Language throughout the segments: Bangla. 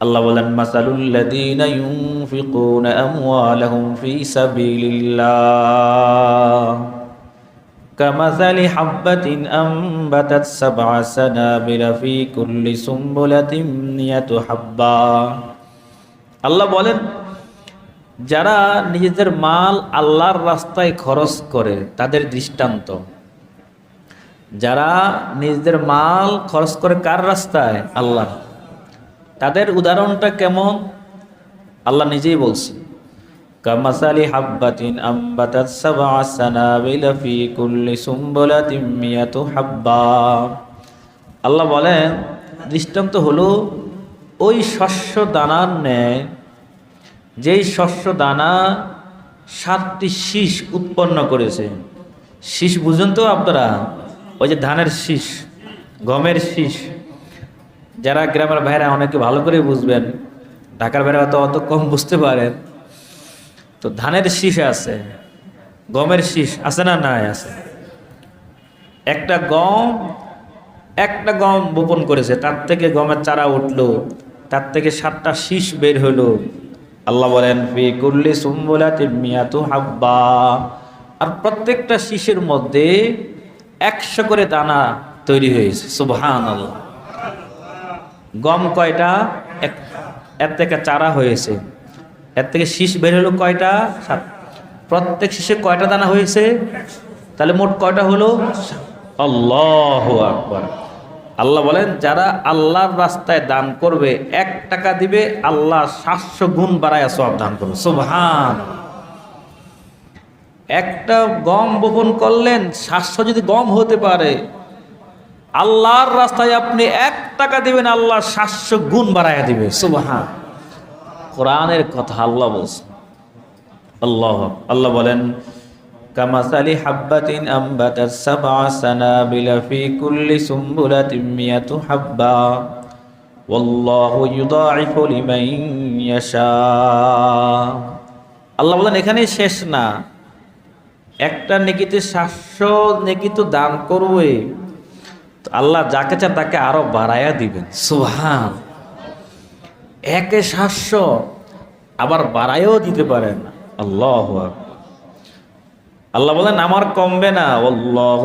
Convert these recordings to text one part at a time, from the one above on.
আল্লাহ বলেন, মাসালুল্লাযীনা ইউনফিকুনা আমওয়ালাহুম ফী সাবিলিল্লাহ। কামাসালি হাব্বাতিন আম্বাতাত সাবআ সানাবিলা ফী কুল্লি সুম্বুলাতিন মিয়াতু হাব্বা। আল্লাহ বলেন, যারা নিজেদের মাল আল্লাহর রাস্তায় খরচ করে, তাদের দৃষ্টান্ত। যারা নিজেদের মাল খরচ করে কার রাস্তায়? আল্লাহ তাদের উদাহরণটা কেমন? আল্লাহ নিজেই বলছে, কামাসালি হাব্বাতিন আম্বাতাত সাবআ সানাবিলা ফি কুল্লি সুম্বুলাতিন মিয়াতু হাব্বা। আল্লাহ বলেন, দৃষ্টান্ত হলো ওই শস্য দানার ন্যায়, যেই শস্য দানা সাতটি শীষ উৎপন্ন করেছে। শীষ বুঝুন তো আপনারা, ওই যে ধানের শীষ, গমের শীষ। যারা গ্রামের ভাইরা অনেকে ভালো করে বুঝবেন, ঢাকার ভাইরা তো অত কম বুঝতে পারেন। তো ধানের শীষ আছে, গমের শীষ আছে না নাই আছে? একটা গম একটা গম বপন করেছে, তার থেকে গমের চারা উঠল, তার থেকে সাতটা শীষ বের হলো। আল্লাহ বলেন, ফি কুল্লি হাব্বা। আর প্রত্যেকটা শীষের মধ্যে একশো করে দানা তৈরি হয়েছে সুবহান আল্লাহ গম কয়টা? এর থেকে চারা হয়েছে। এর থেকে শীষ বের হলো কয়টা? সাত। প্রত্যেক শীষে কয়টা দানা হয়েছে? তাহলে মোট কয়টা হলো? আল্লাহ আকবর। আল্লাহ বলেন, যারা আল্লাহর রাস্তায় দান করবে, এক টাকা দিবে আল্লাহ সাতশো গুণ বাড়ায় সব দান করবে। সুবহান একটা গম বপন করলেন, সাতশো যদি গম হতে পারে আল্লাহর রাস্তায় আপনি এক টাকা দিবেন আল্লাহ সাতশো গুণ বাড়াইয়া দিবে। সুবহান। কোরআনের কথা আল্লাহ বলছে। আল্লাহ আল্লাহ বলেন, কামাসালি হাব্বাতিন আম্বাতাস সাবআ সানাবিলা ফি কুল্লি সুম্বুলাতিন মিয়াতু হাব্বা। ওয়াল্লাহু ইউদাইফু লিমান ইয়াশা। আল্লাহ বলেন, এখানেই শেষ না। একটা নেকিতে সাতশো নেকি তো দান করবে। আল্লাহ যাকে চান তাকে আরও বাড়াইয়া দিবেন। সুহান একে সাতশো আবার বাড়াইও দিতে পারেন। আল্লাহ আল্লাহ বলেন আমার কমবে না। আল্লাহ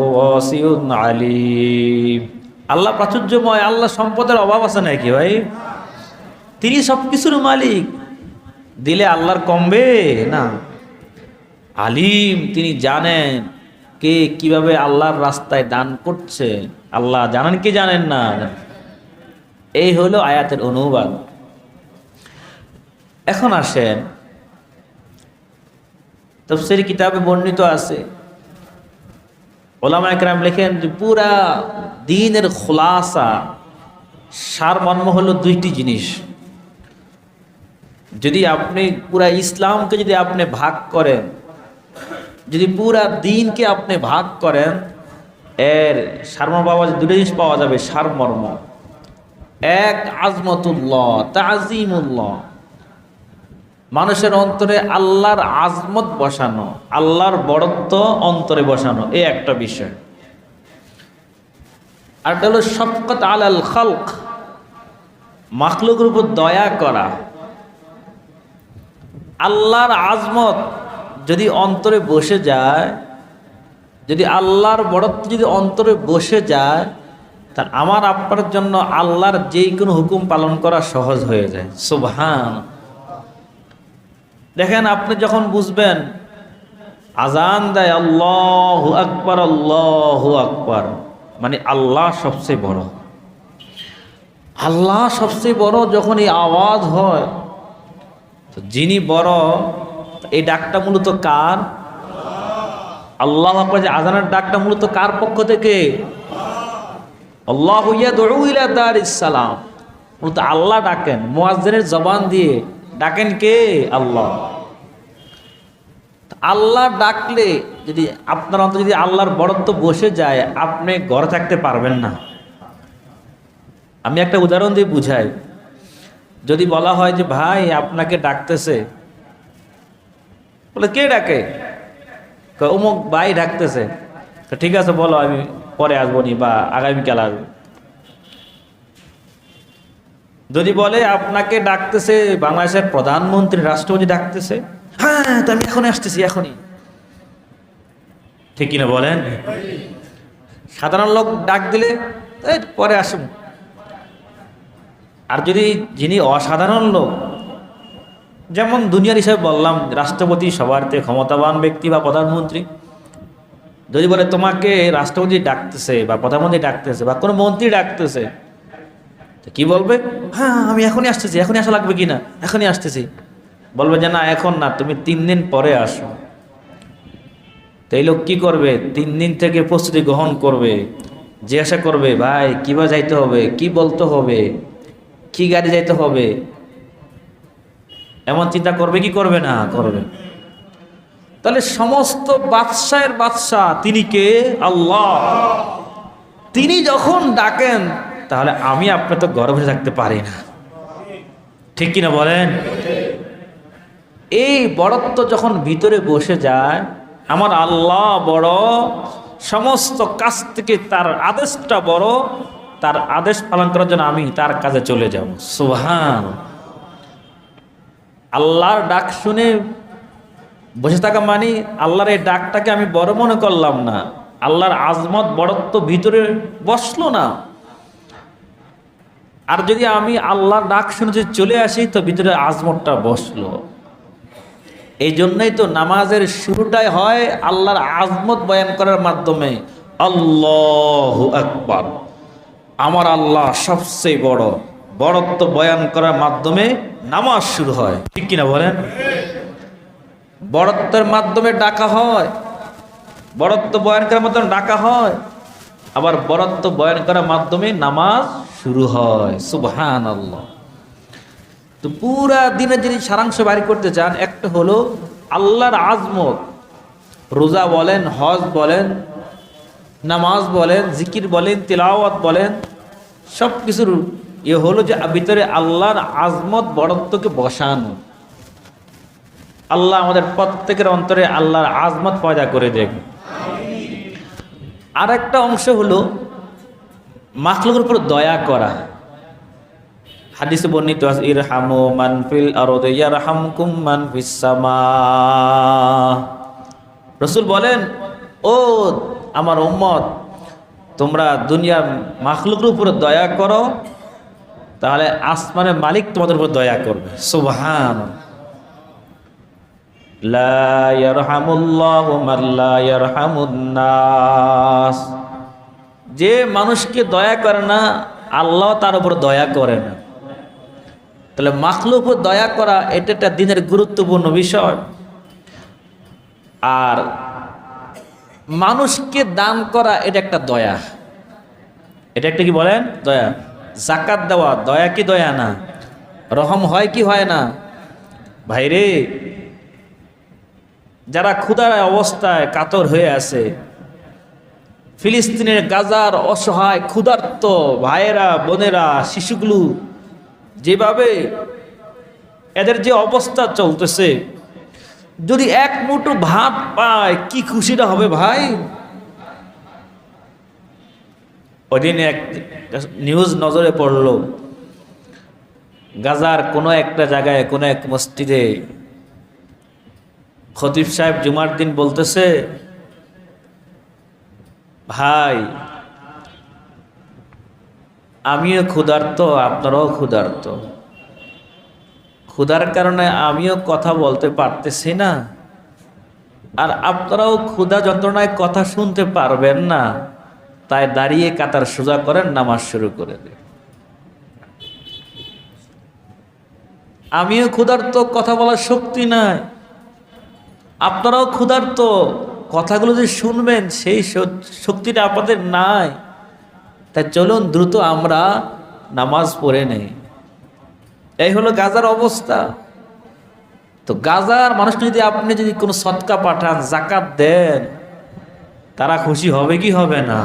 আলিম। আল্লাহ প্রাচুর্যময় আল্লাহ সম্পদের অভাব আছে নাকি ভাই? তিনি সব কিছুর মালিক। দিলে আল্লাহর কমবে না? আলিম তিনি জানেন কে কীভাবে আল্লাহর রাস্তায় দান করছে। আল্লাহ জানেন কি জানেন না? এই হলো আয়াতের অনুবাদ। এখন আসেন, তফসির কিতাবে বর্ণিত আছে। ওলামা একরাম লেখেন যে পুরা দিনের খোলাসা সার মর্ম হলো দুইটি জিনিস। যদি আপনি পুরা ইসলামকে যদি আপনি ভাগ করেন, যদি পুরা দিনকে আপনি ভাগ করেন এর সারমর্ম পাওয়া দুটো জিনিস পাওয়া যাবে, সারমর্ম। এক, আজমতুল্লাহ, তাজিমুল্লাহ। মানুষের অন্তরে আল্লাহর আজমত বসানো, আল্লাহর বড়ত্ব অন্তরে বসানো এই একটা বিষয়। আর হলো শফকত আল খালক, মাখলুকের উপর দয়া করা। আল্লাহর আজমত যদি অন্তরে বসে যায় যদি আল্লাহর বড়ত্ব যদি অন্তরে বসে যায় তা আমার আপনার জন্য আল্লাহর যেই কোনো হুকুম পালন করা সহজ হয়ে যায়। সুবহান। দেখেন আপনি যখন বুঝবেন, আজান দেয় আল্লাহ আকবর আল্লাহ আকবর মানে আল্লাহ সবচেয়ে বড়। আল্লাহ সবচেয়ে বড় যখন এই আওয়াজ হয়, তো যিনি বড়, এই ডাকটা মূলত কার? আল্লাহ যে আজানের ডাকটা মূলত কার পক্ষ থেকে? আল্লাহ দার ইসালাম মূলত আল্লাহ ডাকেন, মোয়াজ্জেনের জবান দিয়ে। ডাকেন কে? আল্লাহ। আল্লাহ ডাকলে যদি আপনার অন্তর যদি আল্লাহর বড়ত্ব বসে যায়, আপনি ঘরে থাকতে পারবেন না। আমি একটা উদাহরণ দিয়ে বুঝাই। যদি বলা হয় যে, ভাই, আপনাকে ডাকতেছে। বলে, কে ডাকে? অমুক ভাই ডাকতেছে। ঠিক আছে, বলো, আমি পরে আসব নি বা আগামীকাল আসব। যদি বলে, আপনাকে ডাকতেছে বাংলাদেশের প্রধানমন্ত্রী, রাষ্ট্রপতি ডাকতেছে? হ্যাঁ তো আমি এখনই আসতেছি, এখনই। ঠিক কিনা বলেন? সাধারণ লোক ডাক দিলে পরে আসুন। আর যদি যিনি অসাধারণ লোক যেমন দুনিয়ার হিসাবে বললাম, রাষ্ট্রপতি সবার থেকে ক্ষমতাবান ব্যক্তি বা প্রধানমন্ত্রী। যদি বলে তোমাকে রাষ্ট্রপতি ডাকতেছে বা প্রধানমন্ত্রী ডাকতেছে বা কোনো মন্ত্রী ডাকতেছে, তো কি বলবে? হ্যাঁ আমি এখনই আসতেছি, এখনই আসা লাগবে কি না এখনই আসতেছি। বলবে যে, না, এখন না, তুমি তিন দিন পরে আসো। তো এই লোক কি করবে? তিন দিন থেকে প্রস্তুতি গ্রহণ করবে, জিজ্ঞাসা করবে, ভাই কিবা যাইতে হবে? কি বলতে হবে? কি গাড়ি যাইতে হবে? এমন চিন্তা করবে কি করবে না? করবে। তাহলে সমস্ত বাদশাহের বাদশাহ তিনি কে? আল্লাহ। তিনি যখন ডাকেন, তাহলে আমি আপনার তো গর্ভে থাকতে পারি না। ঠিক কিনা বলেন? এই বড়ত্ব যখন ভিতরে বসে যায়, আমার আল্লাহ বড়, সমস্ত কাজ থেকে তার আদেশটা বড়, তার আদেশ পালন করার জন্য আমি তার কাজে চলে যাব। সুহান আল্লাহর ডাক শুনে বসে থাকা মানে আল্লাহর এই ডাকটাকে আমি বড় মনে করলাম না। আল্লাহর আজমত বড়ত্ব ভিতরে বসল না। আর যদি আমি আল্লাহর ডাক শুনে যদি চলে আসি, তো ভিতরে আজমতটা বসল। এই জন্যই তো নামাজের শুরুটাই হয় আল্লাহর আজমত বয়ান করার মাধ্যমে। আল্লাহ আকবার। আমার আল্লাহ সবচেয়ে বড়। বড়ত্ব বয়ান করার মাধ্যমে নামাজ শুরু হয়। ঠিক কিনা বলেন? বড়ত্বের মাধ্যমে ডাকা হয়। বড়ত্ব বয়ান করার মাধ্যমে ডাকা হয়। আবার বরত্ব বয়ান করার মাধ্যমে নামাজ শুরু হয়। সুবহান আল্লাহ তো পুরা দিনে যিনি সারাংশ বাড়ি করতে চান একটা হলো আল্লাহর আজমত। রোজা বলেন, হজ বলেন, নামাজ বলেন, জিকির বলেন, তিলাওয়াত বলেন সব কিছুর ইয়ে হলো যে ভিতরে আল্লাহর আজমত বড়ত্বকে বসানো। আল্লাহ আমাদের প্রত্যেকের অন্তরে আল্লাহর আজমত পয়দা করে দেখ আর একটা অংশ হলো মাখলুকের উপর দয়া করা। হাদিসে বর্ণিত আছে, ইরহামু মান ফিল আরদে ইয়ারহামকুম মান ফিস সামা। রাসূল বলেন, ও আমার উম্মত, তোমরা দুনিয়ার মাখলুকের উপর দয়া করো তাহলে আসমানের মালিক তোমাদের উপর দয়া করবে। সুবহান। যে মানুষকে দয়া করে না, আল্লাহ তার উপর দয়া করে না। তাহলে মাখলুক উপর দয়া করা, এটা একটা দিনের গুরুত্বপূর্ণ বিষয়। আর মানুষকে দান করা, এটা একটা দয়া। এটা একটা কি বলেন? দয়া। জাকাত দেওয়া, দয়া কি দয়া না? রহম হয় কি হয় না? ভাইরে, যারা ক্ষুধার অবস্থায় কাতর হয়ে আছে, ফিলিস্তিনের গাজার অসহায় ক্ষুধার্ত ভাইয়েরা, বোনেরা, শিশুগুলো, যেভাবে এদের যে অবস্থা চলতেছে, যদি এক মুঠো ভাত পায়, কি খুশিটা হবে ভাই? ওদিন এক নিউজ নজরে পড়ল, গাজার কোনো একটা জায়গায়, কোনো এক মসজিদে খতিব সাহেব জুমার দিন বলতেছে, ভাই, আমিও ক্ষুধার্ত, আপনারাও ক্ষুধার্ত। ক্ষুধার কারণে আমিও কথা বলতে পারতেছি না, আর আপনারাও ক্ষুধা যন্ত্রণায় কথা শুনতে পারবেন না। তাই দাঁড়িয়ে কাতার সোজা করেন, নামাজ শুরু করে দেন। আমিও ক্ষুধার্ত, কথা বলার শক্তি নাই। আপনারাও ক্ষুধার্ত, কথাগুলো যে শুনবেন, সেই শক্তিটা আপনাদের নাই। তাই চলুন, দ্রুত আমরা নামাজ পড়ে নেই। এই হলো গাজার অবস্থা। তো গাজার মানুষকে যদি আপনি যদি কোনো সৎকা পাঠান, জাকাত দেন, তারা খুশি হবে কি হবে না?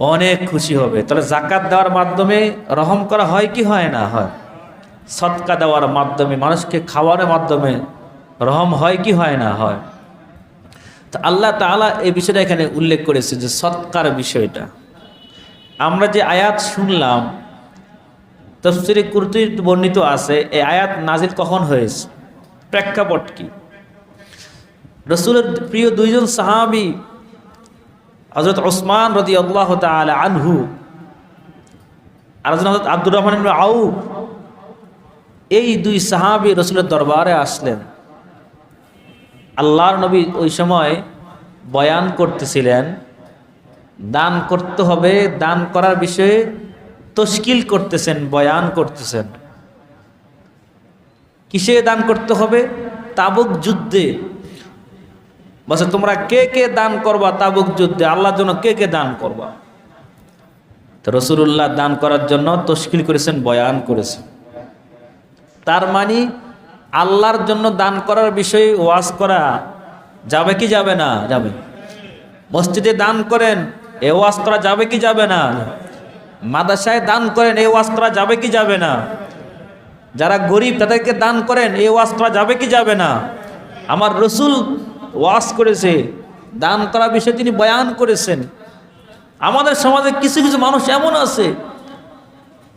অনেক খুশি হবে। তাহলে জাকাত দেওয়ার মাধ্যমে রহম করা হয় কি হয় না? হয়। সৎকা দেওয়ার মাধ্যমে, মানুষকে খাওয়ানোর মাধ্যমে রহম হয় কি হয় না? হয়। তো আল্লাহ তালা এই বিষয়টা এখানে উল্লেখ করেছে যে সৎকার বিষয়টা। আমরা যে আয়াত শুনলাম, তফসিরে কুর্তি বর্ণিত আছে, এই আয়াত নাজিল কখন হয়েছে? প্রেক্ষাপট কি? রসুলের প্রিয় দুইজন সাহাবি হজরত ওসমান রদি আল্লাহ তালা আনহু, আর হজরত আব্দুর রহমান আউ এই দুই সাহাবি রসুলের দরবারে আসলেন। আল্লাহর নবী ওই সময় বয়ান করতেছিলেন, দান করতে হবে, দান করার বিষয়ে তশকিল করতেছেন, বয়ান করতেছেন। কিসে দান করতে হবে? তাবুক যুদ্ধে। বলছে, তোমরা কে কে দান করবা তাবুক যুদ্ধে? আল্লাহর জন্য কে কে দান করবা? তো রসুল্লাহ দান করার জন্য তশকিল করেছেন, বয়ান করেছেন। তার মানে আল্লাহর জন্য দান করার বিষয়ে ওয়াজ করা যাবে কি যাবে না? যাবে। মসজিদে দান করেন, এ ওয়াজ করা যাবে কি যাবে না? মাদাসায় দান করেন, এ ওয়াজ করা যাবে কি যাবে না? যারা গরিব তাদেরকে দান করেন, এ ওয়াজ করা যাবে কি যাবে না? আমার রসুল ওয়াজ করেছে, দান করা বিষয়ে তিনি বয়ান করেছেন। আমাদের সমাজে কিছু কিছু মানুষ এমন আছে,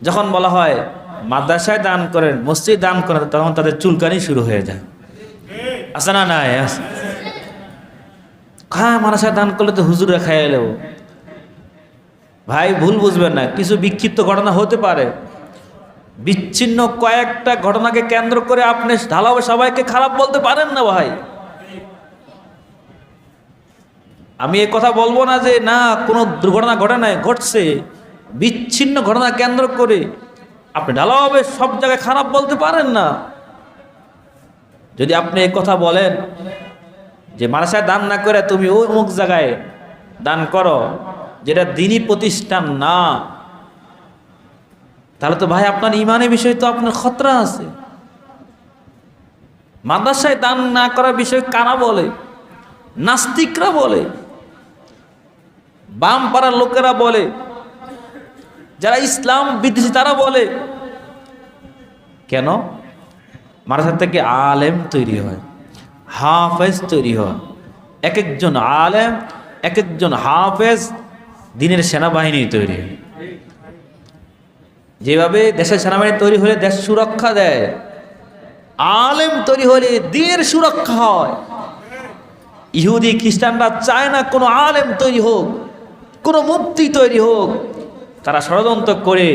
যখন বলা হয় মাদ্রাসায় দান করেন, মসজিদ দান করেন, তখন তাদের চুলকানি শুরু হয়ে যায়। আছে না নাই? হ্যাঁ মাদ্রাসায় দান করলে তো হুজুরে খাই এলেও ভাই, ভুল বুঝবেন না, কিছু বিক্ষিপ্ত ঘটনা হতে পারে। বিচ্ছিন্ন কয়েকটা ঘটনাকে কেন্দ্র করে আপনি ঢালাও সবাইকে খারাপ বলতে পারেন না ভাই। আমি এ কথা বলব না যে না, কোনো দুর্ঘটনা ঘটে নাই, ঘটছে। বিচ্ছিন্ন ঘটনা কেন্দ্র করে। আপনি ঢালাওভাবে সব জায়গায় খারাপ বলতে পারেন না। যদি আপনি এ কথা বলেন যে মারাসায় দান না করে তুমি ওই অমুক জায়গায় দান করো, যেটা দিনই প্রতিষ্ঠান না, তাহলে তো ভাই আপনার ইমানের বিষয়ে তো আপনার খতরা আছে। মাদ্রাসায় দান না করার বিষয়ে কারা বলে? নাস্তিকরা বলে। বাম পাড়ার লোকেরা বলে, যারা ইসলাম বিদ্বেষী তারা বলে, কেন? মাদ্রাসা থেকে আলেম তৈরি হয়, হাফেজ তৈরি হয়। এক একজন আলেম এক একজন হাফেজ দিনের সেনাবাহিনী তৈরি। যেভাবে দেশের সেনাবাহিনী তৈরি হলে দেশ সুরক্ষা দেয়, আলেম তৈরি হলে দিনের সুরক্ষা হয়। ইহুদি, খ্রিস্টানরা চায় না কোনো আলেম তৈরি হোক। কোনো মুক্তি তৈরি হোক, তারা ষড়যন্ত্র করে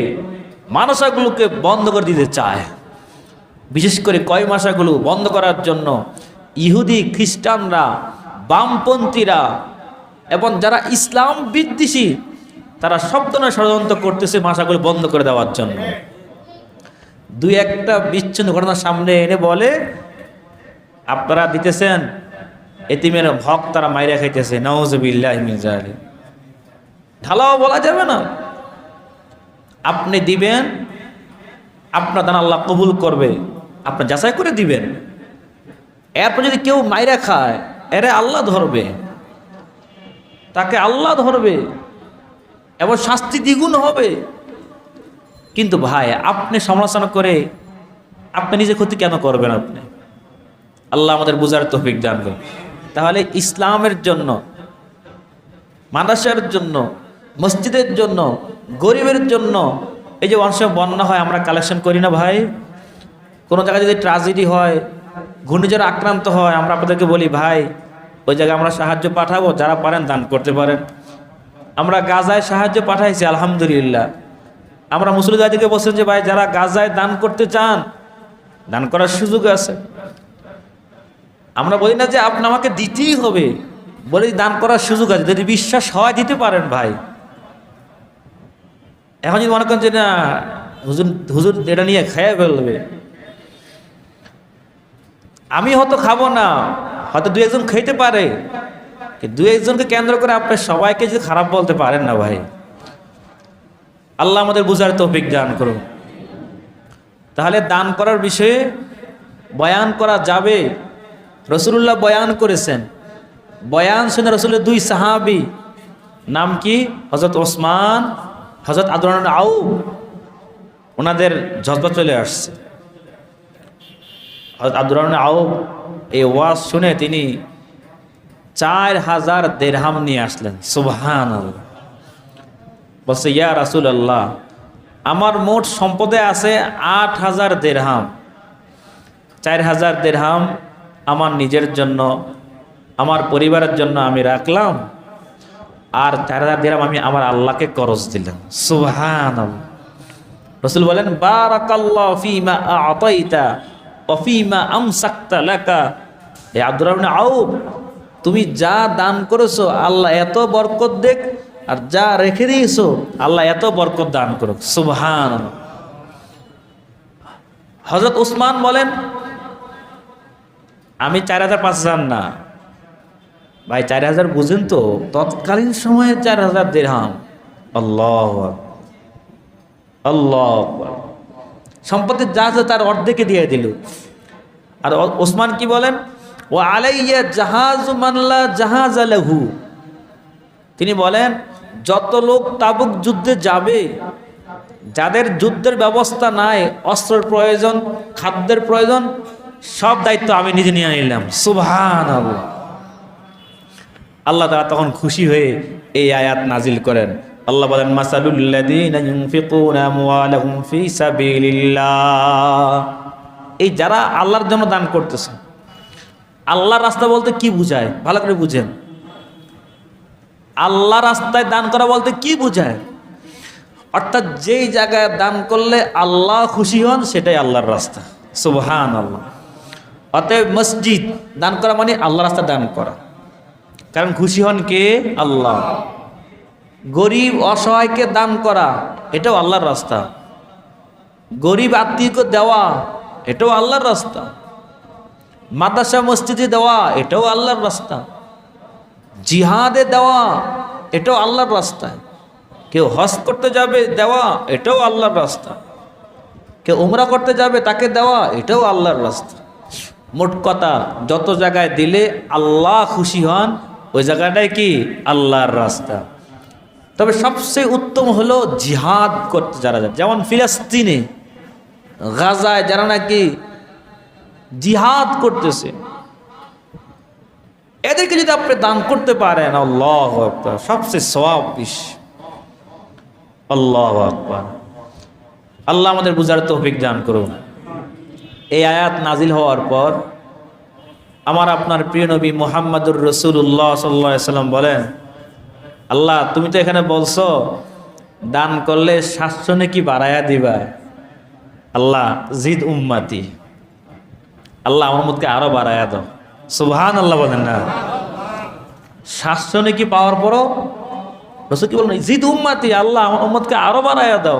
মানসাগুলোকে বন্ধ করে দিতে চায়। বিশেষ করে কয় মাসাগুলো বন্ধ করার জন্য ইহুদি খ্রিস্টানরা, বামপন্থীরা এবং যারা ইসলাম বিদ্বেষী, তারা সব ধরনের ষড়যন্ত্র করতেছে ভাষাগুলো বন্ধ করে দেওয়ার জন্য। দুই একটা বিচ্ছিন্ন ঘটনা সামনে এনে বলে, আপনারা দিতেছেন, এতিমের হক তারা মাইরা খাইতেছে নওয়াজবিল্লাহ ঢালাও বলা যাবে না। আপনি দিবেন, আপনার দান আল্লাহ কবুল করবে, আপনি যাচাই করে দিবেন। এরপর যদি কেউ মাইরা খায়, এরে আল্লাহ ধরবে। তাকে আল্লাহ ধরবে, এবং শাস্তি দ্বিগুণ হবে। কিন্তু ভাই, আপনি সমালোচনা করে আপনি নিজে ক্ষতি কেন করবেন আপনি? আল্লাহ আমাদের বুঝার তফিক করুন। তাহলে ইসলামের জন্য, মাদ্রাসার জন্য মসজিদের জন্য, গরিবের জন্য, এই যে অনেক বন্যা হয়, আমরা কালেকশন করি না ভাই। কোনো জায়গায় যদি ট্রাজেডি হয়, ঘূর্ণিঝড় আক্রান্ত হয়, আমরা আপনাদেরকে বলি, ভাই, ওই জায়গায় আমরা সাহায্য পাঠাবো, যারা পারেন দান করতে পারেন। আমরা গাজায় সাহায্য পাঠাইছি, আলহামদুলিল্লাহ। আমরা মুসলিদাদিকে বলছেন যে, ভাই, যারা গাজায় দান করতে চান, দান করার সুযোগ আছে। আমরা বলি না যে আপনি আমাকে দিতেই হবে। বলি, দান করার সুযোগ আছে। যদি বিশ্বাস হয়, দিতে পারেন ভাই। এখন যদি মনে করেন যে না, হুজুর হুজুর এটা নিয়ে খেয়ে ফেলবে। আমি হয়তো খাব না, হয়তো দু একজন খেতে পারে। দু একজনকে কেন্দ্র করে আপনি সবাইকে যদি খারাপ বলতে পারেন না ভাই, আল্লাহ আমাদের বুঝার তৌফিক দান করুন। তাহলে দান করার বিষয়ে বয়ান করা যাবে। রসুল্লাহ বয়ান করেছেন। বয়ান শুনে রসুলের দুই সাহাবি, নাম কি? হজরত ওসমান হজরত আদরান আউ ওনাদের জজবা চলে আসছে। হজরত আব্দুর রহমান আউ এই ওয়াজ শুনে তিনি চার হাজার দেড়হাম নিয়ে আসলেন। সুবহান বলছে, ইয়া রাসুল আল্লাহ আমার মোট সম্পদে আছে আট হাজার দেড়হাম। চার হাজার দেড়হাম আমার নিজের জন্য, আমার পরিবারের জন্য আমি রাখলাম। আর চার হাজার দিলাম, আমি আমার আল্লাহকে করজ দিলাম। সুবহান রসুল বলেন অফিমা এ তুমি যা দান করেছ, আল্লাহ এত বরকত দেখ, আর যা রেখে দিয়েছ, আল্লাহ এত বরকত দান করুক। সুবহান হজরত উসমান বলেন, আমি চার হাজার পাঁচ হাজার না ভাই, চার হাজার বুঝেন তো, তৎকালীন সময়ে চার হাজার দেড়হাম। আল্লাহ আল্লাহ সম্পত্তির যা আছে তার অর্ধেকে দিয়ে দিল। আর ওসমান কি বলেন? ও আলাইয়া জাহাজ মানলা জাহাজ আলাহু তিনি বলেন, যত লোক তাবুক যুদ্ধে যাবে, যাদের যুদ্ধের ব্যবস্থা নাই, অস্ত্রের প্রয়োজন, খাদ্যের প্রয়োজন, সব দায়িত্ব আমি নিজে নিয়ে নিলাম। সুবহান আল্লাহ আল্লাহ তারা তখন খুশি হয়ে এই আয়াত নাজিল করেন। আল্লাহ বলেন এই যারা আল্লাহর জন্য দান করতেছে, আল্লাহর রাস্তা বলতে কি বুঝায়? ভালো করে বুঝেন। আল্লাহ রাস্তায় দান করা বলতে কি বোঝায়? অর্থাৎ যেই জায়গায় দান করলে আল্লাহ খুশি হন, সেটাই আল্লাহর রাস্তা। সুবহান আল্লাহ অতএব মসজিদ দান করা মানে আল্লাহ রাস্তা দান করা। কারণ খুশি হন কে? আল্লাহ। গরিব অসহায়কে দান করা, এটাও আল্লাহর রাস্তা। গরিব আত্মীয়কে দেওয়া, এটাও আল্লাহর রাস্তা। মাদ্রাসা, মসজিদে দেওয়া, এটাও আল্লাহর রাস্তা। জিহাদে দেওয়া, এটাও আল্লাহর রাস্তায় কেউ হজ করতে যাবে, দেওয়া, এটাও আল্লাহর রাস্তা। কেউ উমরা করতে যাবে, তাকে দেওয়া, এটাও আল্লাহর রাস্তা। মোট কথা, যত জায়গায় দিলে আল্লাহ খুশি হন ওই জায়গাটাই কি? আল্লাহর রাস্তা। তবে সবচেয়ে উত্তম হলো জিহাদ করতে যারা যায়। যেমন ফিলিস্তিনে, গাজায় যারা নাকি জিহাদ করতেছে, এদেরকে যদি আপনি দান করতে পারেন, আল্লাহ আকবার, সবচেয়ে সওয়াব বেশি আল্লাহ আকবার। আল্লাহ আমাদের বুঝার তৌফিক দান করুন। এই আয়াত নাজিল হওয়ার পর আমার আপনার প্রিয় নবী মোহাম্মদুর রসুল্লাহ সাল্লাহ সাল্লাম বলেন, আল্লাহ, তুমি তো এখানে বলছো, দান করলে সাতশো নাকি বাড়ায়া দিবা? আল্লাহ, জিদ উম্মাতি। আল্লাহ, আমার মধ্যে আরও বাড়ায়া দাও। সুবহান আল্লাহ বলেন না। সাতশো নাকি পাওয়ার পরও রসুল কি বলেন, জিদ উম্মাতি, আল্লাহ, আমার উম্মতকে আরও বাড়ায়া দাও।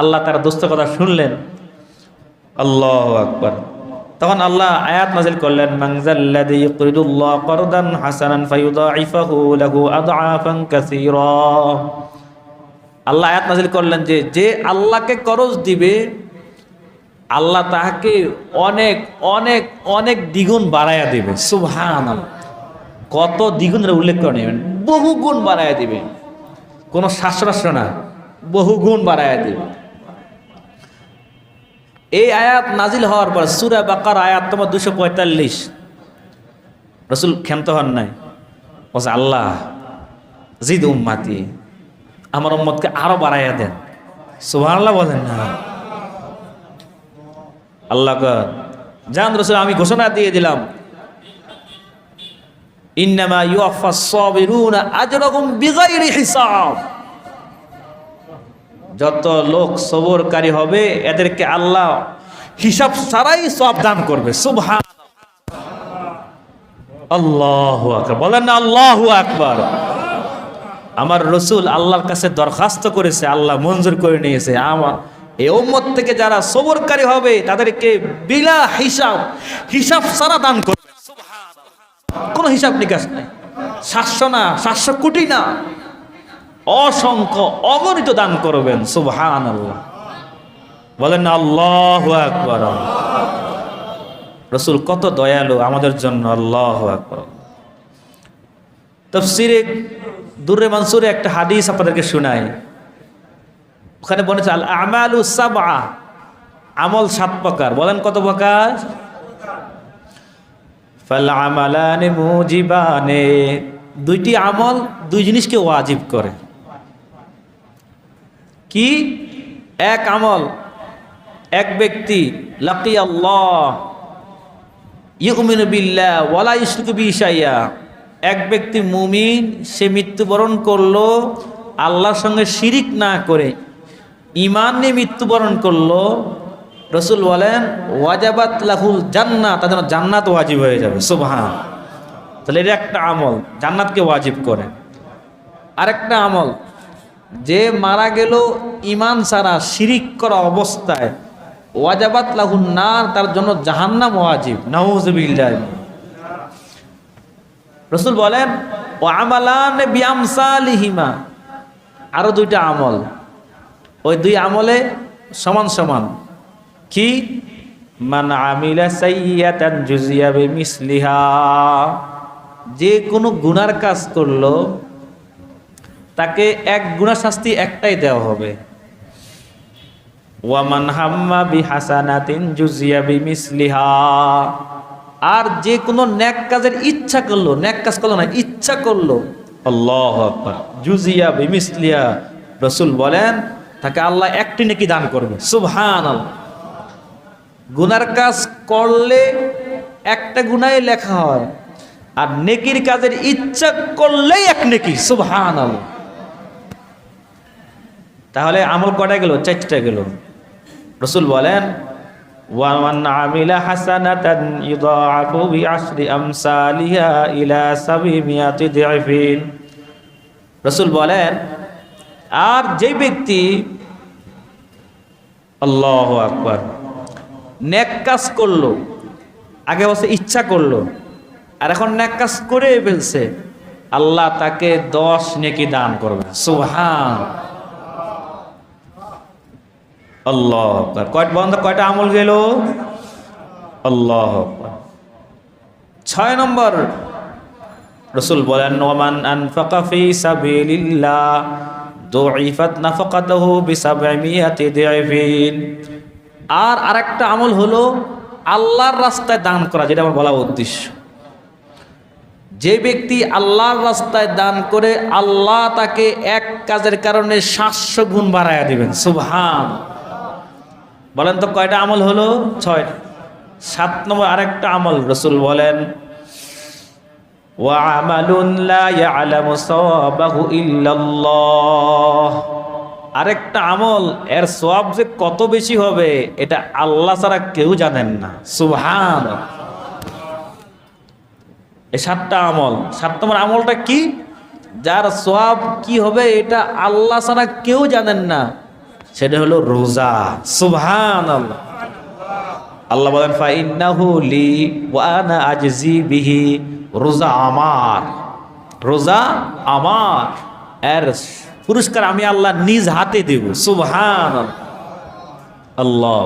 আল্লাহ তার দোস্ত কথা শুনলেন। আল্লাহ আকবার। তখন আল্লাহ আয়াত নাজিল করলেন মানজাল্লাযী ইউকরিদুল্লাহ করদান হাসানান ফায়ুদাইফাহু লাহু আদআফান কাসীরা। আল্লাহ আয়াত নাজিল করলেন যে যে আল্লাহকে করজ দিবে, আল্লাহ তাহাকে অনেক অনেক অনেক দ্বিগুণ বাড়াইয়া দিবে। সুবহানাল্লাহ। কত দ্বিগুণের উল্লেখ করে নেবেন। বহু গুণ বাড়াইয়া দিবে। কোনো শাস্ত্রাস্ত্র না। বহু গুণ বাড়াইয়া দিবে। এই আয়াত নাজিল হওয়ার পর সুরা বাকার আয়াত তোমার দুশো পঁয়তাল্লিশ। রসুল ক্ষান্ত হন নাই। বলছে, আল্লাহ, জিদ উম্মাতি, আমার উম্মতকে আরও বাড়াইয়া দেন। সুবহানাল্লাহ বলেন, না। আল্লাহ জান রসুল, আমি ঘোষণা দিয়ে দিলাম, ইন্নামা ইউফাস সাবিরুনা আজরাহুম বিগাইরি হিসাব। যত লোক সবরকারী হবে, এদেরকে আল্লাহ হিসাব ছাড়াই সব দান করবে। সুবহান আল্লাহ আকবার। বলেন না, আল্লাহ আকবার। আমার রসুল আল্লাহর কাছে দরখাস্ত করেছে, আল্লাহ মঞ্জুর করে নিয়েছে। আমার এই উম্মত থেকে যারা সবরকারী হবে, তাদেরকে বিলা হিসাব হিসাব ছাড়া দান করবে। কোনো হিসাব নিকাশ নাই। সাতশো না, সাতশো কোটি না। অসংখ্য অগণিত দান করবেন সুবহান আল্লাহ বলেন, আল্লাহ আকবর। রসুল কত দয়ালু আমাদের জন্য, আল্লাহ আকবর। তফসিরে দুর্রে মানসুরে একটা হাদিস আপনাদেরকে শোনাই। ওখানে বলেছে, আল আমালু সাবা আমল সাত প্রকার। বলেন, কত প্রকার? ফাল আমালানে মুজিবানে। দুইটি আমল দুই জিনিসকে ওয়াজিব করে। কি? এক আমল, এক ব্যক্তি লাকি আল্লাহ বিল্লাহ, ওয়ালা এক ব্যক্তি মুমিন, সে মৃত্যুবরণ করল আল্লাহর সঙ্গে শিরিক না করে ইমান নিয়ে মৃত্যুবরণ করল। রসুল বলেন, ওয়াজাবাত লাহুল জান্নাত তার জন্য জান্নাত ওয়াজিব হয়ে যাবে, সুবহান। তাহলে এটা একটা আমল, জান্নাতকে ওয়াজিব করে। আরেকটা আমল যে মারা গেল ইমান সারা শিরিক করা অবস্থায়। ওয়াজাবাত লাহুন না তার জন্য জাহান্নাম ওয়াজিব। নাউজুবিল্লাহ রসুল বলেন ও আমালান বিয়ামসালিহিমা আরও দুইটা আমল। ওই দুই আমলে সমান সমান। কি? মান আমিলা সাইয়াতান জুজিয়া বিমিসলিহা। যে কোনো গুনার কাজ করল তাকে এক গুণা শাস্তি একটাই দেওয়া হবে। ওয়ামান হাম্মা বি হাসানাতিন জুজিয়া বিমিসলিহা। আর যে কোনো ন্যাক কাজের ইচ্ছা করল, ন্যাক কাজ করল না, ইচ্ছা করল। আল্লাহ আকবার। জুজিয়া বিমিসলিহা, রসুল বলেন, তাকে আল্লাহ একটি নেকি দান করবে। সুবহান গুনার কাজ করলে একটা গুনায় লেখা হয়, আর নেকির কাজের ইচ্ছা করলেই এক নেকি। সুবহান তাহলে আমল কটা গেল? চারটা গেল। রসুল বলেন আমিলা ইলা রসুল বলেন, আর যে ব্যক্তি আল্লাহ আকবার, নেক কাজ করল, আগে বসে ইচ্ছা করল, আর এখন নেক কাজ করে ফেলছে, আল্লাহ তাকে দশ নেকি দান করবে। সুবহান। আল্লাহ কয়টা বন্ধ, কয়টা আমল গেল? আল্লাহ ছয় নম্বর। রসুল বলেন, ওমান আনফাকা ফি সাবিলিল্লাহ দুইফাত নাফাকাতুহু বিসাবমিয়াতি দিআফিন আর আরেকটা আমল হলো, আল্লাহর রাস্তায় দান করা, যেটা আমার বলা উদ্দেশ্য। যে ব্যক্তি আল্লাহর রাস্তায় দান করে, আল্লাহ তাকে এক কাজের কারণে সাতশো গুণ বাড়াইয়া দিবেন। সুবহান। বলেন তো কয়টা আমল হলো? ছয় সাত নম্বর আরেকটা আমল, রসুল বলেন আরেকটা আমল, এর সব যে কত বেশি হবে, এটা আল্লাহ ছাড়া কেউ জানেন না। সুহান এ সাতটা আমল। সাত নম্বর আমলটা কি? যার সব কি হবে, এটা আল্লাহ ছাড়া কেউ জানেন না। সেটা হলো রোজা। সুবহান আল্লাহ আল্লাহ বলেন ফাইন্নাহু লি আজজি বিহি রোজা আমার। রোজা আমার। এর পুরস্কার আমি আল্লাহ নিজ হাতে দেব। সুবহান আল্লাহ।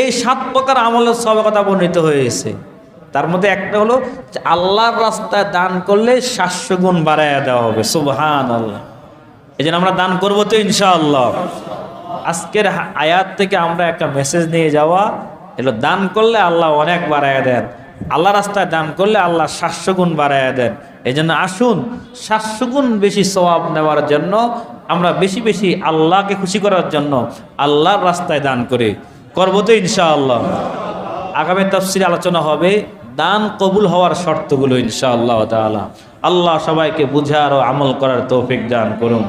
এই সাত প্রকার আমলের সব কথা বর্ণিত হয়েছে। তার মধ্যে একটা হলো আল্লাহর রাস্তায় দান করলে সাতশো গুণ বাড়াইয়া দেওয়া হবে। সুবহান আল্লাহ এই জন্য আমরা দান করব তো ইনশাআল্লাহ। আজকের আয়াত থেকে আমরা একটা মেসেজ নিয়ে যাওয়া। এগুলো দান করলে আল্লাহ অনেক বাড়াইয়া দেন। আল্লাহ রাস্তায় দান করলে আল্লাহ সাতশো গুণ বাড়াইয়া দেন। এই জন্য আসুন, সাতশো গুণ বেশি সওয়াব নেওয়ার জন্য, আমরা বেশি বেশি আল্লাহকে খুশি করার জন্য আল্লাহর রাস্তায় দান করি। করব তো ইনশাআল্লাহ। আগামী তফসিল আলোচনা হবে দান কবুল হওয়ার শর্তগুলো ইনশাআল্লাহ তাআলা। আল্লাহ সবাইকে বুঝার ও আমল করার তৌফিক দান করুন।